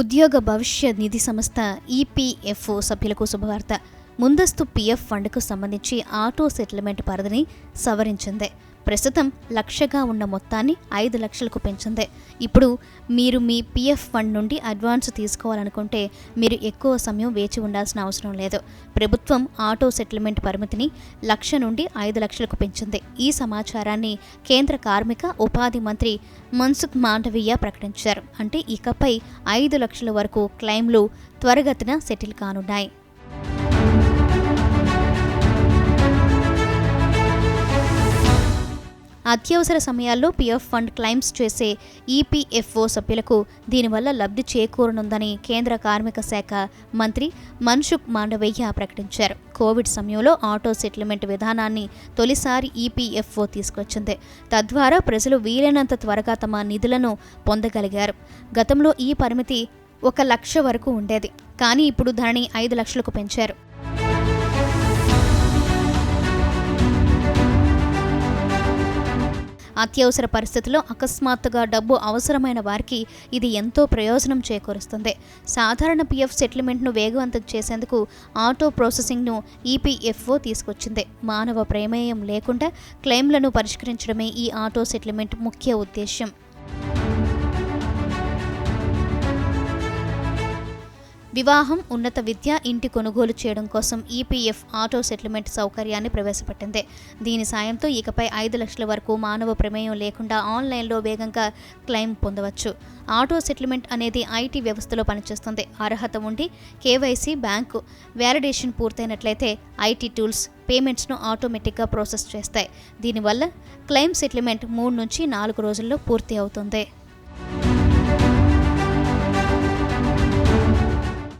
ఉద్యోగ భవిష్య నిధి సంస్థ ఈపీఎఫ్ఓ సభ్యులకు శుభవార్త. ముందస్తు పీఎఫ్ ఫండ్కు సంబంధించి ఆటో సెటిల్మెంట్ పరిధిని సవరించింది. ప్రస్తుతం లక్షగా ఉన్న మొత్తాన్ని ఐదు లక్షలకు పెంచింది. ఇప్పుడు మీరు మీ పీఎఫ్ ఫండ్ నుండి అడ్వాన్స్ తీసుకోవాలనుకుంటే మీరు ఎక్కువ సమయం వేచి ఉండాల్సిన అవసరం లేదు. ప్రభుత్వం ఆటో సెటిల్మెంట్ పరిమితిని లక్ష నుండి ఐదు లక్షలకు పెంచింది. ఈ సమాచారాన్ని కేంద్ర కార్మిక ఉపాధి మంత్రి మన్సుఖ్ మాండవీయ ప్రకటించారు. అంటే ఇకపై ఐదు లక్షల వరకు క్లెయిమ్లు త్వరగతిన సెటిల్ కానున్నాయి. అత్యవసర సమయాల్లో పిఎఫ్ ఫండ్ క్లైమ్స్ చేసే ఈపీఎఫ్ఓ సభ్యులకు దీనివల్ల లబ్ధి చేకూరనుందని కేంద్ర కార్మిక శాఖ మంత్రి మన్సుఖ్ మాండవయ్య ప్రకటించారు. కోవిడ్ సమయంలో ఆటో సెటిల్మెంట్ విధానాన్ని తొలిసారి ఈపీఎఫ్ఓ తీసుకొచ్చింది. తద్వారా ప్రజలు వీలైనంత త్వరగా తమ నిధులను పొందగలిగారు. గతంలో ఈ పరిమితి ఒక లక్ష వరకు ఉండేది. కానీ ఇప్పుడు దానిని ఐదు లక్షలకు పెంచారు. అత్యవసర పరిస్థితుల్లో అకస్మాత్తుగా డబ్బు అవసరమైన వారికి ఇది ఎంతో ప్రయోజనం చేకూరుస్తుంది. సాధారణ పిఎఫ్ సెటిల్మెంట్ను వేగవంతం చేసేందుకు ఆటో ప్రాసెసింగ్ను ఈపీఎఫ్ఓ తీసుకొచ్చింది. మానవ ప్రమేయం లేకుండా క్లెయిమ్లను పరిష్కరించడమే ఈ ఆటో సెటిల్మెంట్ ముఖ్య ఉద్దేశ్యం. వివాహం ఉన్నత విద్య ఇంటి కొనుగోలు చేయడం కోసం ఈపీఎఫ్ ఆటో సెటిల్మెంట్ సౌకర్యాన్ని ప్రవేశపెట్టింది. దీని సాయంతో ఇకపై ఐదు లక్షల వరకు మానవ ప్రమేయం లేకుండా ఆన్లైన్లో వేగంగా క్లెయిమ్ పొందవచ్చు. ఆటో సెటిల్మెంట్ అనేది ఐటీ వ్యవస్థలో పనిచేస్తుంది. అర్హత ఉండి కేవైసీ బ్యాంకు వ్యాలిడేషన్ పూర్తయినట్లయితే ఐటీ టూల్స్ పేమెంట్స్ను ఆటోమేటిక్గా ప్రాసెస్ చేస్తాయి. దీనివల్ల క్లెయిమ్ సెటిల్మెంట్ మూడు నుంచి నాలుగు రోజుల్లో పూర్తి అవుతుంది.